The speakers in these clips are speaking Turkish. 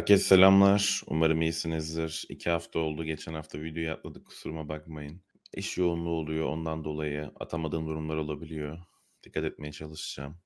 Herkese selamlar. Umarım iyisinizdir. 2 hafta oldu. Geçen hafta videoyu atladık. Kusuruma bakmayın. İş yoğunluğu oluyor. Ondan dolayı atamadığım durumlar olabiliyor. Dikkat etmeye çalışacağım.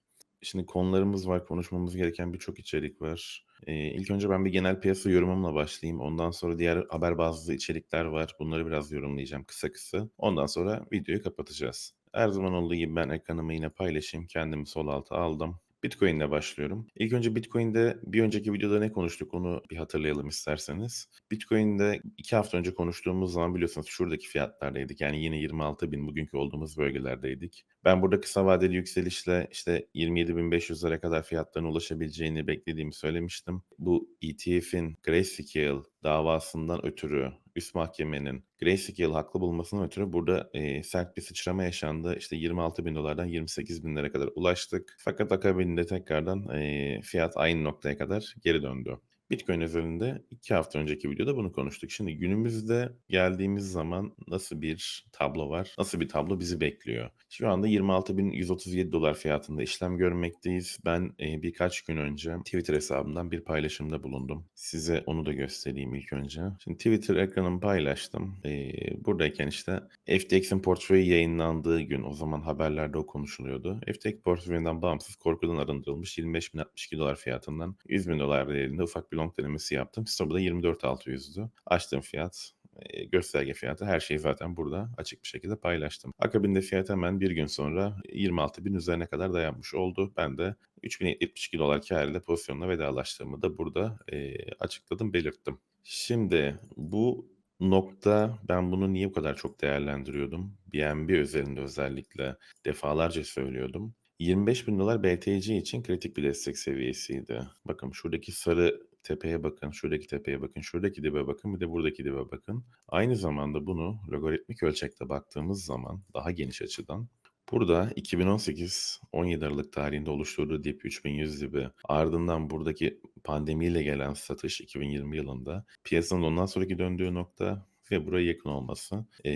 Şimdi konularımız var. Konuşmamız gereken birçok içerik var. Ee, ilk önce ben bir genel piyasa yorumumla başlayayım. Ondan sonra diğer haber bazlı içerikler var. Bunları biraz yorumlayacağım kısa kısa. Ondan sonra videoyu kapatacağız. Her zaman olduğu gibi ben ekranımı yine paylaşayım. Kendimi sol alta aldım. Bitcoin ile başlıyorum. İlk önce Bitcoin'de bir önceki videoda ne konuştuk onu bir hatırlayalım isterseniz. Bitcoin'de iki hafta önce konuştuğumuz zaman biliyorsunuz şuradaki fiyatlardaydık. Yani yine 26 bin bugünkü olduğumuz bölgelerdeydik. Ben burada kısa vadeli yükselişle işte 27.500'lere kadar fiyatların ulaşabileceğini beklediğimi söylemiştim. Bu ETF'in Grayscale davasından ötürü üst mahkemenin Grayscale haklı bulmasından ötürü burada e, sert bir sıçrama yaşandı. İşte 26 bin dolardan 28 binlere kadar ulaştık. Fakat akabinde tekrardan e, fiyat aynı noktaya kadar geri döndü. Bitcoin üzerinde iki hafta önceki videoda bunu konuştuk. Şimdi günümüzde geldiğimiz zaman nasıl bir tablo var? Nasıl bir tablo bizi bekliyor? Şu anda 26.137 dolar fiyatında işlem görmekteyiz. Ben e, birkaç gün önce Twitter hesabımdan bir paylaşımda bulundum. Size onu da göstereyim ilk önce. Şimdi Twitter ekranımı paylaştım. E, buradayken işte FTX'in portföyü yayınlandığı gün o zaman haberlerde o konuşuluyordu. FTX portföyünden bağımsız korkudan arındırılmış 25.062 dolar fiyatından 100 bin dolar değerinde ufak bir long denemesi yaptım. Stop'u da 24.600'dü. Açtığım fiyat e, gösterge fiyatı her şeyi zaten burada açık bir şekilde paylaştım. Akabinde fiyat hemen bir gün sonra 26 bin üzerine kadar dayanmış oldu. Ben de 3072 dolar ile pozisyonla vedalaştığımı da burada e, açıkladım, belirttim. Şimdi bu nokta ben bunu niye bu kadar çok değerlendiriyordum? BNB özelinde özellikle defalarca söylüyordum. 25 bin dolar BTC için kritik bir destek seviyesiydi. Bakın şuradaki sarı tepeye bakın, şuradaki tepeye bakın, şuradaki dibe bakın, bir de buradaki dibe bakın. Aynı zamanda bunu logaritmik ölçekte baktığımız zaman daha geniş açıdan Burada 2018-17 Aralık tarihinde oluşturduğu dip 3100 dibi ardından buradaki pandemiyle gelen satış 2020 yılında piyasanın ondan sonraki döndüğü nokta ve buraya yakın olması. E,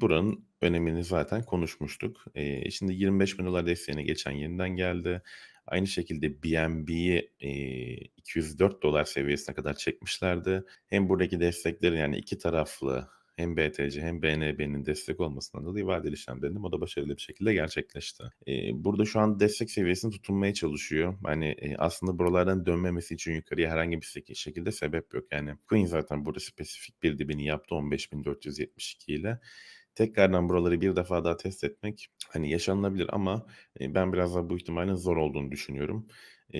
buranın önemini zaten konuşmuştuk. E, şimdi 25 bin dolar desteğine geçen yeniden geldi. Aynı şekilde BNB'yi e, 204 dolar seviyesine kadar çekmişlerdi. Hem buradaki desteklerin yani iki taraflı hem BTC hem BNB'nin destek olmasından dolayı vadeli işlemlerinde o da başarılı bir şekilde gerçekleşti. Ee, burada şu an destek seviyesini tutunmaya çalışıyor. Hani e, aslında buralardan dönmemesi için yukarıya herhangi bir şekilde sebep yok. Yani Queen zaten burada spesifik bir dibini yaptı 15.472 ile tekrardan buraları bir defa daha test etmek hani yaşanılabilir ama e, ben biraz daha bu ihtimalin zor olduğunu düşünüyorum. E,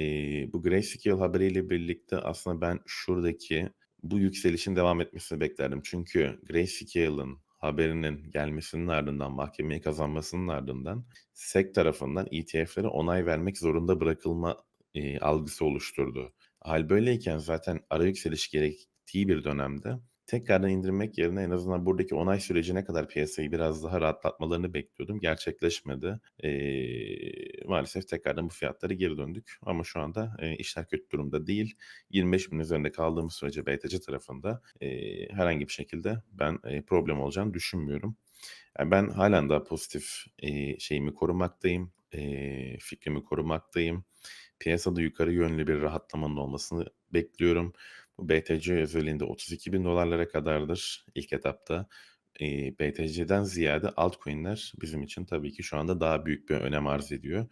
bu Grayscale haberiyle birlikte aslında ben şuradaki bu yükselişin devam etmesini beklerdim. Çünkü Grayscale'ın haberinin gelmesinin ardından, mahkemeye kazanmasının ardından SEC tarafından ETF'lere onay vermek zorunda bırakılma e, algısı oluşturdu. Hal böyleyken zaten ara yükseliş gerektiği bir dönemde tekrardan indirmek yerine en azından buradaki onay sürecine kadar piyasayı biraz daha rahatlatmalarını bekliyordum. Gerçekleşmedi. Eee, maalesef tekrardan bu fiyatlara geri döndük ama şu anda, eee, işler kötü durumda değil. 25.000'in üzerinde kaldığımız sürece BTC tarafında, eee, herhangi bir şekilde ben, eee, problem olacağını düşünmüyorum. Yani ben hâlen daha pozitif, eee, şeyimi korumaktayım, eee, fikrimi korumaktayım. Piyasada yukarı yönlü bir rahatlamanın olmasını bekliyorum. Bu BTC özelliğinde 32 bin dolarlara kadardır ilk etapta. Eee, BTC'den ziyade altcoin'ler bizim için tabii ki şu anda daha büyük bir önem arz ediyor.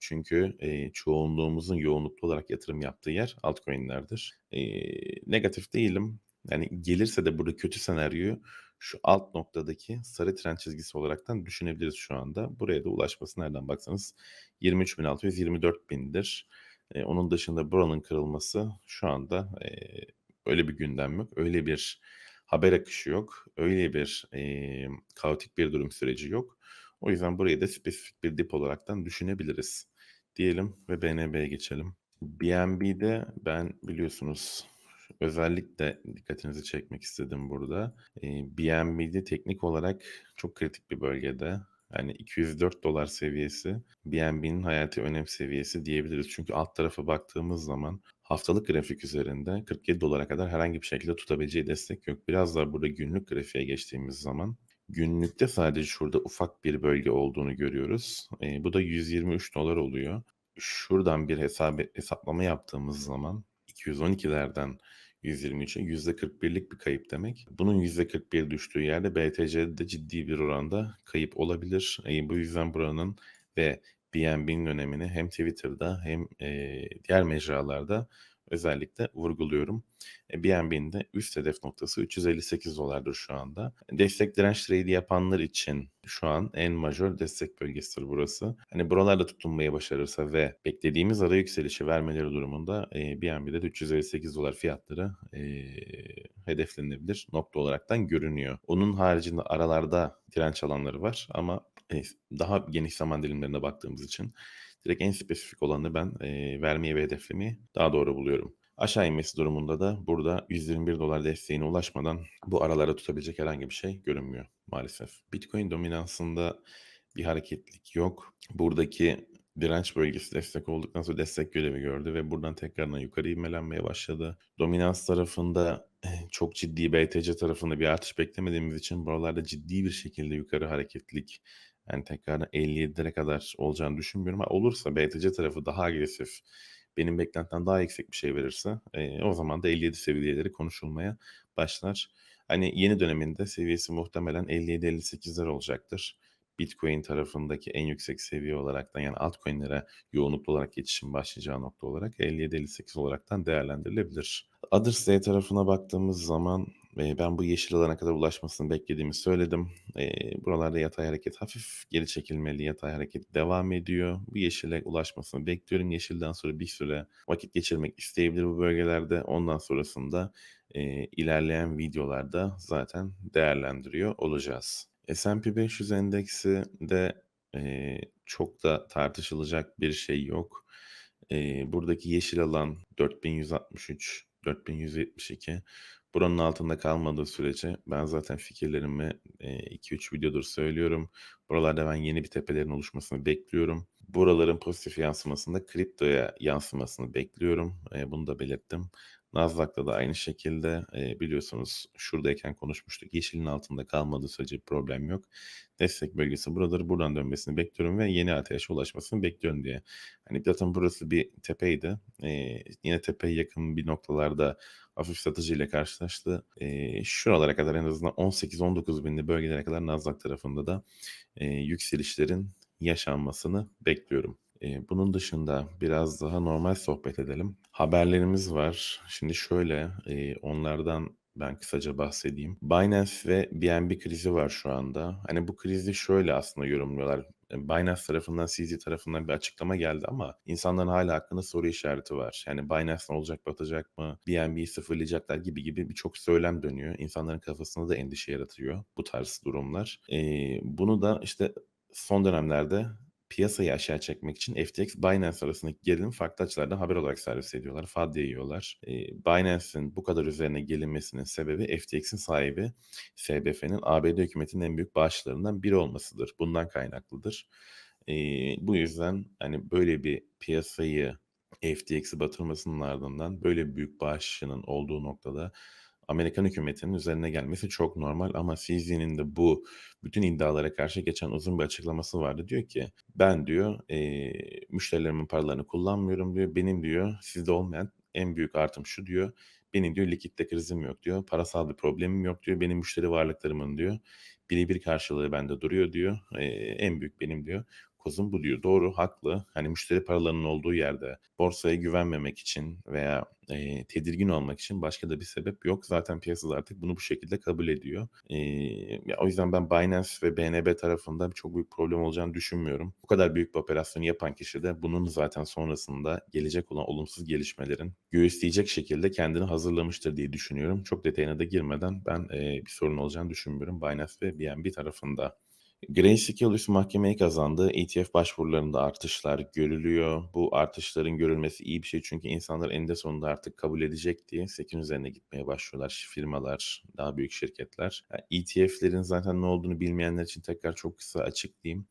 Çünkü, eee, çoğunluğumuzun yoğunluklu olarak yatırım yaptığı yer altcoin'lerdir. Eee, negatif değilim. Yani gelirse de burada kötü senaryoyu şu alt noktadaki sarı trend çizgisi olaraktan düşünebiliriz şu anda. Buraya da ulaşması nereden baksanız 23.600-24.000'dir. Eee, onun dışında buranın kırılması şu anda, eee, öyle bir gündem yok. Öyle bir haber akışı yok. Öyle bir, emm, kaotik bir durum süreci yok. O yüzden burayı da spesifik bir dip olaraktan düşünebiliriz diyelim ve BNB'ye geçelim. BNB'de ben biliyorsunuz özellikle dikkatinizi çekmek istedim burada. BNB'de teknik olarak çok kritik bir bölgede. Yani $204 seviyesi BNB'nin hayati önem seviyesi diyebiliriz. Çünkü alt tarafa baktığımız zaman haftalık grafik üzerinde $47'a kadar herhangi bir şekilde tutabileceği destek yok. Biraz daha burada günlük grafiğe geçtiğimiz zaman günlükte sadece şurada ufak bir bölge olduğunu görüyoruz. Eee, bu da $123 oluyor. Şuradan bir hesap hesaplama yaptığımız zaman 212'lerden 123'e %41'lik bir kayıp demek. Bunun %41 düştüğü yerde BTC'de de ciddi bir oranda kayıp olabilir. E, bu yüzden buranın ve BNB'nin önemini hem Twitter'da hem e, diğer mecralarda özellikle vurguluyorum. E, BNB'nin de üst hedef noktası 358 dolardır şu anda. Destek direnç trade yapanlar için şu an en majör destek bölgesidir burası. Hani buralarda tutunmayı başarırsa ve beklediğimiz ara yükselişi vermeleri durumunda e, BNB'de de 358 dolar fiyatları e, hedeflenebilir nokta olaraktan görünüyor. Onun haricinde aralarda direnç alanları var ama e, daha geniş zaman dilimlerine baktığımız için direkt en spesifik olanı ben e, vermeyi ve hedeflemeyi daha doğru buluyorum. Aşağı inmesi durumunda da burada 121 dolar desteğine ulaşmadan bu aralara tutabilecek herhangi bir şey görünmüyor maalesef. Bitcoin dominansında bir hareketlik yok. Buradaki direnç bölgesi destek olduktan sonra destek görevi gördü ve buradan tekrardan yukarı ivmelenmeye başladı. Dominans tarafında eh, çok ciddi BTC tarafında bir artış beklemediğimiz için buralarda ciddi bir şekilde yukarı hareketlik yani tekrardan 57'lere kadar olacağını düşünmüyorum. Ha, olursa BTC tarafı daha agresif, benim beklentimden daha yüksek bir şey verirse e, o zaman da 57 seviyeleri konuşulmaya başlar. Hani yeni döneminde seviyesi muhtemelen 57-58'ler olacaktır. Bitcoin tarafındaki en yüksek seviye olaraktan yani altcoin'lere yoğunluklu olarak geçişin başlayacağı nokta olarak 57-58 olaraktan değerlendirilebilir. Others tarafına baktığımız zaman ben bu yeşil alana kadar ulaşmasını beklediğimi söyledim. Buralarda yatay hareket hafif geri çekilmeli yatay hareket devam ediyor. Bu yeşile ulaşmasını bekliyorum. Yeşilden sonra bir süre vakit geçirmek isteyebilir bu bölgelerde. Ondan sonrasında ilerleyen videolarda zaten değerlendiriyor olacağız. S&P 500 endeksi de çok da tartışılacak bir şey yok. Buradaki yeşil alan 4163, 4172. Buranın altında kalmadığı sürece ben zaten fikirlerimi 2-3 videodur söylüyorum. Buralarda ben yeni bir tepelerin oluşmasını bekliyorum. Buraların pozitif yansımasında kriptoya yansımasını bekliyorum. E, bunu da belirttim. Nasdaq'ta da aynı şekilde e, biliyorsunuz şuradayken konuşmuştuk. Yeşilin altında kalmadığı sürece problem yok. Destek bölgesi buradır. Buradan dönmesini bekliyorum ve yeni ateşe ulaşmasını bekliyorum diye. Hani zaten burası bir tepeydi. E, yine tepeye yakın bir noktalarda hafif satıcı ile karşılaştı. E, şuralara kadar en azından 18-19 binli bölgelere kadar Nasdaq tarafında da e, yükselişlerin yaşanmasını bekliyorum. E, bunun dışında biraz daha normal sohbet edelim. Haberlerimiz var. Şimdi şöyle e, onlardan ben kısaca bahsedeyim. Binance ve BNB krizi var şu anda. Hani bu krizi şöyle aslında yorumluyorlar. Binance tarafından, CZ tarafından bir açıklama geldi ama insanların hala hakkında soru işareti var. Yani Binance olacak, batacak mı, BNB'yi sıfırlayacaklar gibi gibi birçok söylem dönüyor. İnsanların kafasında da endişe yaratıyor bu tarz durumlar. Ee, bunu da işte son dönemlerde piyasayı aşağı çekmek için FTX Binance arasındaki gerilim farklı açılardan haber olarak servis ediyorlar. FAD yiyorlar. E, Binance'in bu kadar üzerine gelinmesinin sebebi FTX'in sahibi SBF'nin ABD hükümetinin en büyük bağışlarından biri olmasıdır. Bundan kaynaklıdır. E, bu yüzden hani böyle bir piyasayı FTX'i batırmasının ardından böyle büyük bağışının olduğu noktada Amerikan hükümetinin üzerine gelmesi çok normal ama CZ'nin de bu bütün iddialara karşı geçen uzun bir açıklaması vardı. Diyor ki ben diyor e, müşterilerimin paralarını kullanmıyorum diyor. Benim diyor sizde olmayan en büyük artım şu diyor. Benim diyor likitte krizim yok diyor. Parasal bir problemim yok diyor. Benim müşteri varlıklarımın diyor birebir karşılığı bende duruyor diyor. E, en büyük benim diyor kozum bu diyor. Doğru, haklı. Hani müşteri paralarının olduğu yerde borsaya güvenmemek için veya e, tedirgin olmak için başka da bir sebep yok. Zaten piyasada artık bunu bu şekilde kabul ediyor. E, ya, o yüzden ben Binance ve BNB tarafında çok büyük problem olacağını düşünmüyorum. Bu kadar büyük bir operasyonu yapan kişi de bunun zaten sonrasında gelecek olan olumsuz gelişmelerin göğüsleyecek şekilde kendini hazırlamıştır diye düşünüyorum. Çok detayına da girmeden ben e, bir sorun olacağını düşünmüyorum Binance ve BNB tarafında. Grayscale üst mahkemeyi kazandı. ETF başvurularında artışlar görülüyor. Bu artışların görülmesi iyi bir şey çünkü insanlar eninde sonunda artık kabul edecek diye SEC'in üzerine gitmeye başlıyorlar. Firmalar, daha büyük şirketler. Yani ETF'lerin zaten ne olduğunu bilmeyenler için tekrar çok kısa açıklayayım.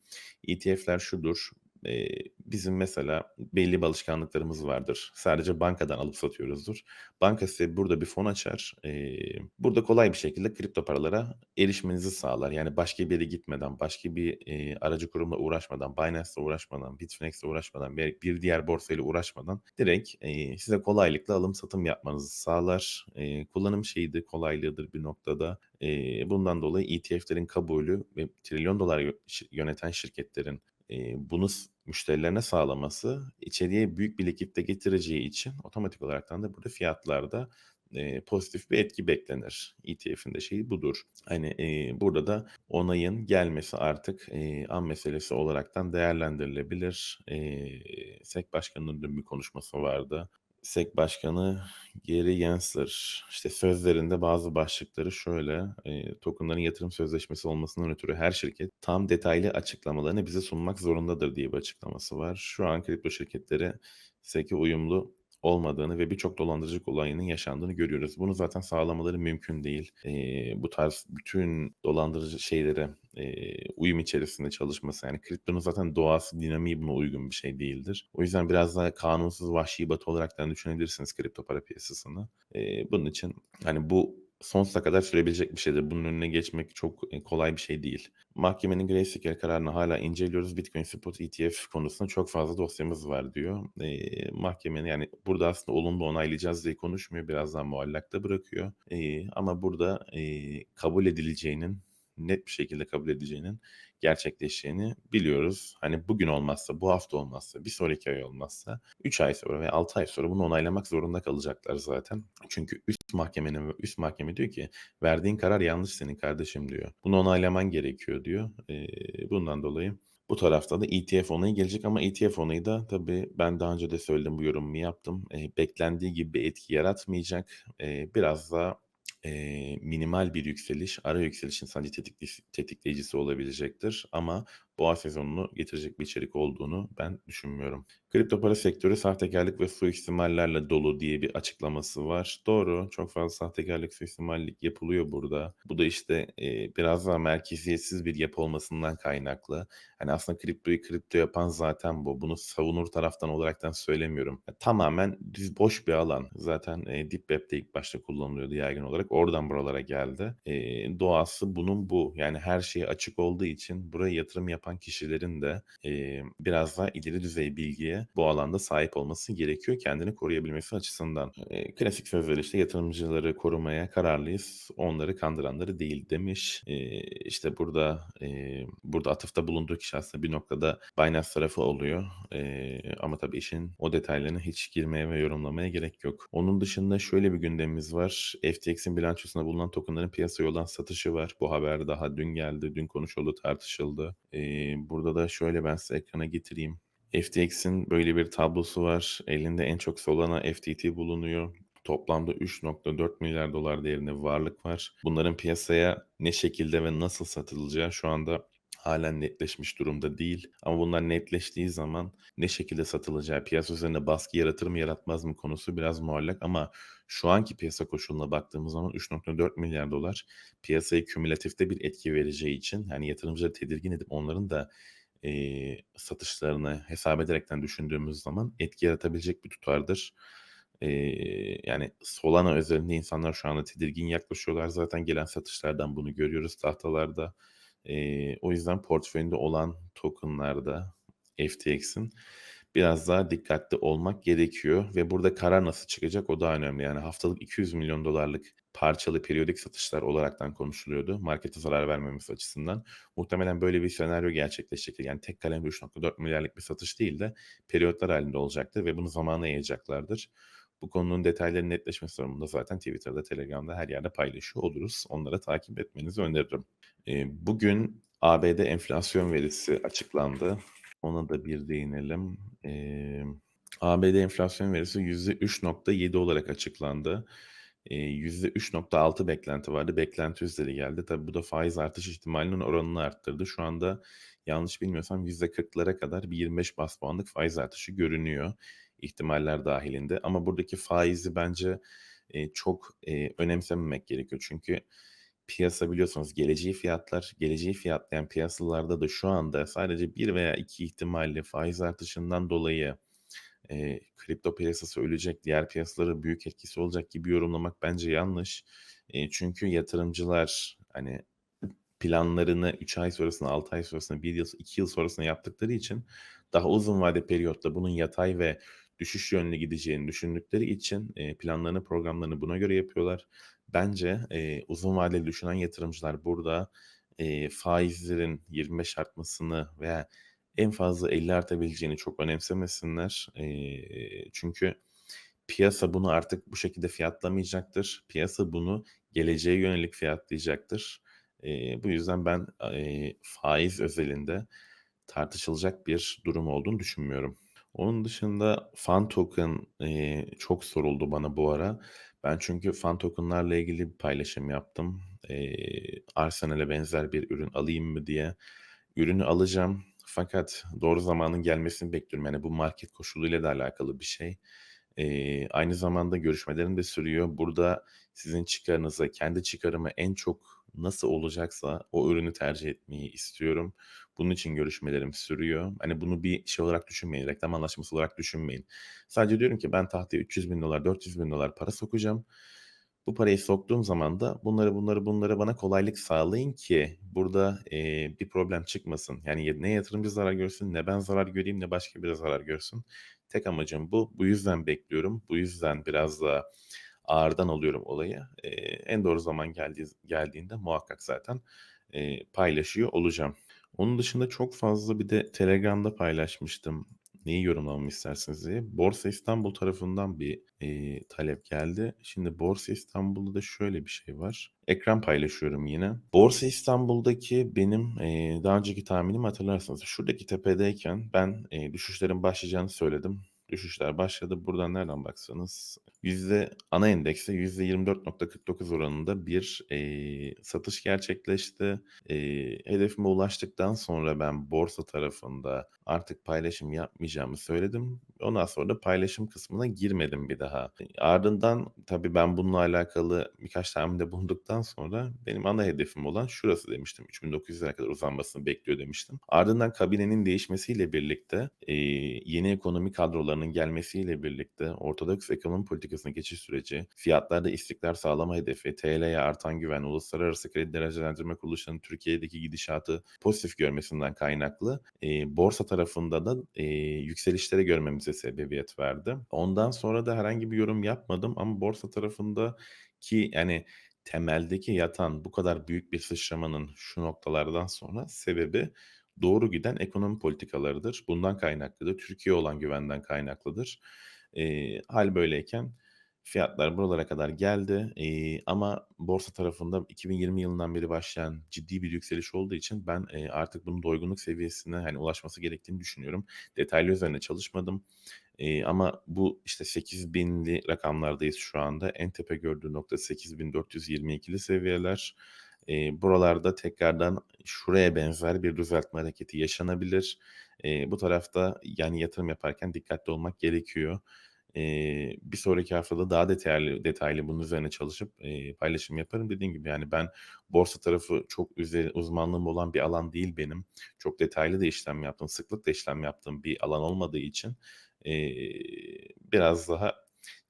ETF'ler şudur eee, bizim mesela belli bir alışkanlıklarımız vardır. Sadece bankadan alıp satıyoruzdur. Banka size burada bir fon açar. Eee, burada kolay bir şekilde kripto paralara erişmenizi sağlar. Yani başka bir yere gitmeden, başka bir, eee, aracı kurumla uğraşmadan, Binance'la uğraşmadan, Bitfinex'le uğraşmadan ve bir diğer borsayla uğraşmadan direkt, eee, size kolaylıkla alım satım yapmanızı sağlar. Eee, kullanım şeyidir, kolaylığıdır bir noktada. Eee, bundan dolayı ETF'lerin kabulü ve trilyon dolar yöneten şirketlerin, eee, bunu müşterilerine sağlaması içeriye büyük bir likitte getireceği için otomatik olaraktan da burada fiyatlarda, eee, pozitif bir etki beklenir. ETF'in de şeyi budur. Hani, eee, burada da onayın gelmesi artık, eee, an meselesi olaraktan değerlendirilebilir. Eee, SEC Başkanı'nın dün bir konuşması vardı. SEC Başkanı Gary Gensler, işte, sözlerinde bazı başlıkları şöyle, eee, token'ların yatırım sözleşmesi olmasından ötürü her şirket tam detaylı açıklamalarını bize sunmak zorundadır diye bir açıklaması var. Şu an kripto şirketleri SEC'e uyumlu olmadığını ve birçok dolandırıcılık olayının yaşandığını görüyoruz. Bunu zaten sağlamaları mümkün değil. Eee, bu tarz bütün dolandırıcı şeylere, eee, uyum içerisinde çalışması, yani kriptonun zaten doğası, dinamiği buna uygun bir şey değildir. O yüzden biraz daha kanunsuz, vahşi batı olaraktan düşünebilirsiniz kripto para piyasasını. Eee, bunun için, hani, bu sonsuza kadar sürebilecek bir şeydir. Bunun önüne geçmek çok, eee, kolay bir şey değil. Mahkemenin Grayscale kararını hâlâ inceliyoruz. Bitcoin Spot ETF konusunda çok fazla dosyamız var diyor. Eee, mahkemenin, yani, burada aslında olumlu onaylayacağız diye konuşmuyor. Biraz daha muallakta bırakıyor. Eee, ama burada, eee, kabul edileceğinin, net bir şekilde kabul edileceğinin gerçekleşeceğini biliyoruz. Hani, bugün olmazsa, bu hafta olmazsa, bir sonraki ay olmazsa 3 ay sonra veya 6 ay sonra bunu onaylamak zorunda kalacaklar zaten. Çünkü üst mahkemenin üst mahkeme diyor ki, "Verdiğin karar yanlış senin kardeşim." diyor. "Bunu onaylaman gerekiyor." diyor. Eee, bundan dolayı bu tarafta da ETF onayı gelecek ama ETF onayı da tabii ben daha önce de söyledim, bu yorumumu yaptım. Eee, beklendiği gibi bir etki yaratmayacak. Eee, biraz daha, eee, minimal bir yükseliş, ara yükselişin sadece tetiklis tetikleyicisi olabilecektir ama boğa sezonunu getirecek bir içerik olduğunu ben düşünmüyorum. Kripto para sektörü sahtekârlık ve suistimallerle dolu diye bir açıklaması var. Doğru, çok fazla sahtekârlık, suistimallik yapılıyor burada. Bu da, işte, eee, biraz daha merkeziyetsiz bir yapı olmasından kaynaklı. Hani, aslında kriptoyu kripto yapan zaten bu. Bunu savunur taraftan olaraktan söylemiyorum. Ya, tamamen düz boş bir alan. Zaten, eee, Deep Web'de ilk başta kullanılıyordu yaygın olarak. Oradan buralara geldi. Eee, doğası bunun bu. Yani her şeye açık olduğu için buraya yatırım yapan kişilerin de, eee, biraz daha ileri düzey bilgiye bu alanda sahip olması gerekiyor kendini koruyabilmesi açısından. Eee, klasik sözler, işte, "Yatırımcıları korumaya kararlıyız, onları kandıranları değil." demiş. Eee, işte, burada, eee, burada atıfta bulunduğu kişi aslında bir noktada Binance tarafı oluyor. Eee, ama tabii işin o detaylarına hiç girmeye ve yorumlamaya gerek yok. Onun dışında şöyle bir gündemimiz var. FTX'in bilançosunda bulunan token'ların piyasaya olan satışı var. Bu haber daha dün geldi. Dün konuşuldu, tartışıldı. Eee, burada da şöyle ben size ekrana getireyim. FTX'in böyle bir tablosu var. Elinde en çok Solana FTT bulunuyor. Toplamda $3.4 milyar değerinde varlık var. Bunların piyasaya ne şekilde ve nasıl satılacağı şu anda hâlen netleşmiş durumda değil ama bunlar netleştiği zaman ne şekilde satılacağı, piyasa üzerinde baskı yaratır mı yaratmaz mı konusu biraz muallak ama şu anki piyasa koşuluna baktığımız zaman $3.4 milyar piyasaya kümülatifte bir etki vereceği için, yani, yatırımcıları tedirgin edip onların da, eee, satışlarını hesap ederekten düşündüğümüz zaman etki yaratabilecek bir tutardır. Eee, yani, Solana özelinde insanlar şu anda tedirgin yaklaşıyorlar. Zaten gelen satışlardan bunu görüyoruz tahtalarda. Eee, o yüzden portföyünde olan token'larda FTX'in biraz daha dikkatli olmak gerekiyor ve burada karar nasıl çıkacak o daha önemli. Yani, haftalık $200 milyon parçalı periyodik satışlar olaraktan konuşuluyordu markete zarar vermemesi açısından. Muhtemelen böyle bir senaryo gerçekleşecektir. Yani, tek kalemde $3.4 milyarlık bir satış değil de periyotlar hâlinde olacaktır ve bunu zamana yayacaklardır. Bu konunun detaylarının netleşmesi durumunda zaten Twitter'da, Telegram'da her yerde paylaşıyor oluruz. Onları takip etmenizi öneririm. Eee, bugün ABD enflasyon verisi açıklandı. Ona da bir değinelim. Emm, ABD enflasyon verisi %3.7 olarak açıklandı. Eee, %3.6 beklenti vardı. Beklenti üzeri geldi. Tabii bu da faiz artış ihtimalinin oranını arttırdı. Şu anda yanlış bilmiyorsam %40'lara kadar bir 25 bas puanlık faiz artışı görünüyor ihtimaller dâhilinde ama buradaki faizi bence, eee, çok, eee, önemsememek gerekiyor. Çünkü piyasa biliyorsunuz geleceği fiyatlar. Geleceği fiyatlayan piyasalarda da şu anda sadece 1 veya 2 ihtimalle faiz artışından dolayı, eee, kripto piyasası ölecek, diğer piyasalara büyük etkisi olacak gibi yorumlamak bence yanlış. Eee, çünkü yatırımcılar, hani, planlarını 3 ay sonrasına, 6 ay sonrasına, 1 yıl, 2 yıl sonrasına yaptıkları için daha uzun vade periyotta bunun yatay ve düşüş yönlü gideceğini düşündükleri için, eee, planlarını, programlarını buna göre yapıyorlar. Bence, eee, uzun vadeli düşünen yatırımcılar burada, eee, faizlerin 25 artmasını veya en fazla 50 artabileceğini çok önemsemesinler. Eee, çünkü piyasa bunu artık bu şekilde fiyatlamayacaktır. Piyasa bunu geleceğe yönelik fiyatlayacaktır. Eee, bu yüzden ben, eee, faiz özelinde tartışılacak bir durum olduğunu düşünmüyorum. Onun dışında Fan Token, eee, çok soruldu bana bu ara. Ben çünkü Fan Token'larla ilgili bir paylaşım yaptım. Eee, Arsenal'e benzer bir ürün alayım mı diye. Ürünü alacağım fakat doğru zamanın gelmesini bekliyorum. Yani bu market koşuluyla da alakalı bir şey. Eee, aynı zamanda görüşmelerim de sürüyor. Burada sizin çıkarınıza, kendi çıkarıma en çok nasıl olacaksa o ürünü tercih etmeyi istiyorum. Bunun için görüşmelerim sürüyor. Hani bunu bir şey olarak düşünmeyin, reklam anlaşması olarak düşünmeyin. Sadece diyorum ki ben tahtaya $300.000 $400.000 para sokacağım. Bu parayı soktuğum zaman da bunları, bunları, bunları bana kolaylık sağlayın ki burada, eee, bir problem çıkmasın. Yani ne yatırımcı zarar görsün, ne ben zarar göreyim, ne başka biri zarar görsün. Tek amacım bu. Bu yüzden bekliyorum. Bu yüzden biraz daha ağırdan alıyorum olayı. Eee, en doğru zaman geldiği geldiğinde muhakkak zaten, eee, paylaşıyor olacağım. Onun dışında çok fazla bir de Telegram'da paylaşmıştım. Neyi yorumlamamı istersiniz diye. Borsa İstanbul tarafından bir, eee, talep geldi. Şimdi Borsa İstanbul'da da şöyle bir şey var. Ekran paylaşıyorum yine. Borsa İstanbul'daki benim, eee, daha önceki tahminimi hatırlarsınız. Şuradaki tepedeyken ben, eee, düşüşlerin başlayacağını söyledim. Düşüşler başladı. Buradan nereden baksanız yüzde ana endekste %24.49 oranında bir, eee, satış gerçekleşti. Eee, hedefime ulaştıktan sonra ben borsa tarafında artık paylaşım yapmayacağımı söyledim. Ondan sonra da paylaşım kısmına girmedim bir daha. Ardından tabii ben bununla alakalı birkaç tahminde bulunduktan sonra benim ana hedefim olan şurası demiştim. 3.900'lere kadar uzanmasını bekliyor demiştim. Ardından kabinenin değişmesiyle birlikte, yeni ekonomi kadrolarının gelmesiyle birlikte ortodoks ekonomi politikasına geçiş süreci, fiyatlarda istikrar sağlama hedefi, TL'ye artan güven, uluslararası kredi derecelendirme kuruluşlarının Türkiye'deki gidişatı pozitif görmesinden kaynaklı, borsa tarafında da, eee, yükselişleri görmemize sebebiyet verdi. Ondan sonra da herhangi bir yorum yapmadım ama borsa tarafındaki yani temeldeki yatan bu kadar büyük bir sıçramanın şu noktalardan sonra sebebi doğru giden ekonomi politikalarıdır. Bundan kaynaklıdır. Türkiye'ye olan güvenden kaynaklıdır. Eee, hâl böyleyken fiyatlar buralara kadar geldi, eee, ama borsa tarafında 2020 yılından beri başlayan ciddi bir yükseliş olduğu için ben, eee, artık bunun doygunluk seviyesine, hani, ulaşması gerektiğini düşünüyorum. Detaylı üzerine çalışmadım, eee, ama bu, işte, 8.000'li rakamlardayız şu anda. En tepe gördüğü nokta 8.422'li seviyeler. Eee, buralarda tekrardan şuraya benzer bir düzeltme hareketi yaşanabilir. Eee, bu tarafta, yani, yatırım yaparken dikkatli olmak gerekiyor. Eee, bir sonraki haftada daha detaylı detaylı bunun üzerine çalışıp, eee, paylaşım yaparım. Dediğim gibi, yani, ben borsa tarafı çok üze uzmanlığım olan bir alan değil benim. Çok detaylı da işlem yaptığım, sıklıkla işlem yaptığım bir alan olmadığı için, eee, biraz daha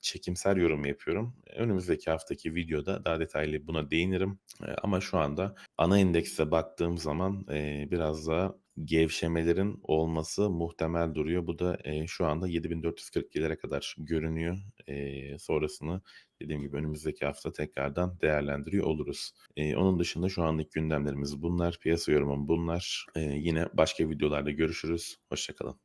çekimser yorum yapıyorum. Önümüzdeki haftaki videoda daha detaylı buna değinirim. Eee, ama şu anda ana endekse baktığım zaman, eee, biraz daha gevşemelerin olması muhtemel duruyor. Bu da e, şu anda 7447'lere kadar görünüyor. E, sonrasını dediğim gibi önümüzdeki hafta tekrardan değerlendiriyor oluruz. E, onun dışında şu anlık gündemlerimiz bunlar. Piyasa yorumum bunlar. E, yine başka videolarda görüşürüz. Hoşçakalın.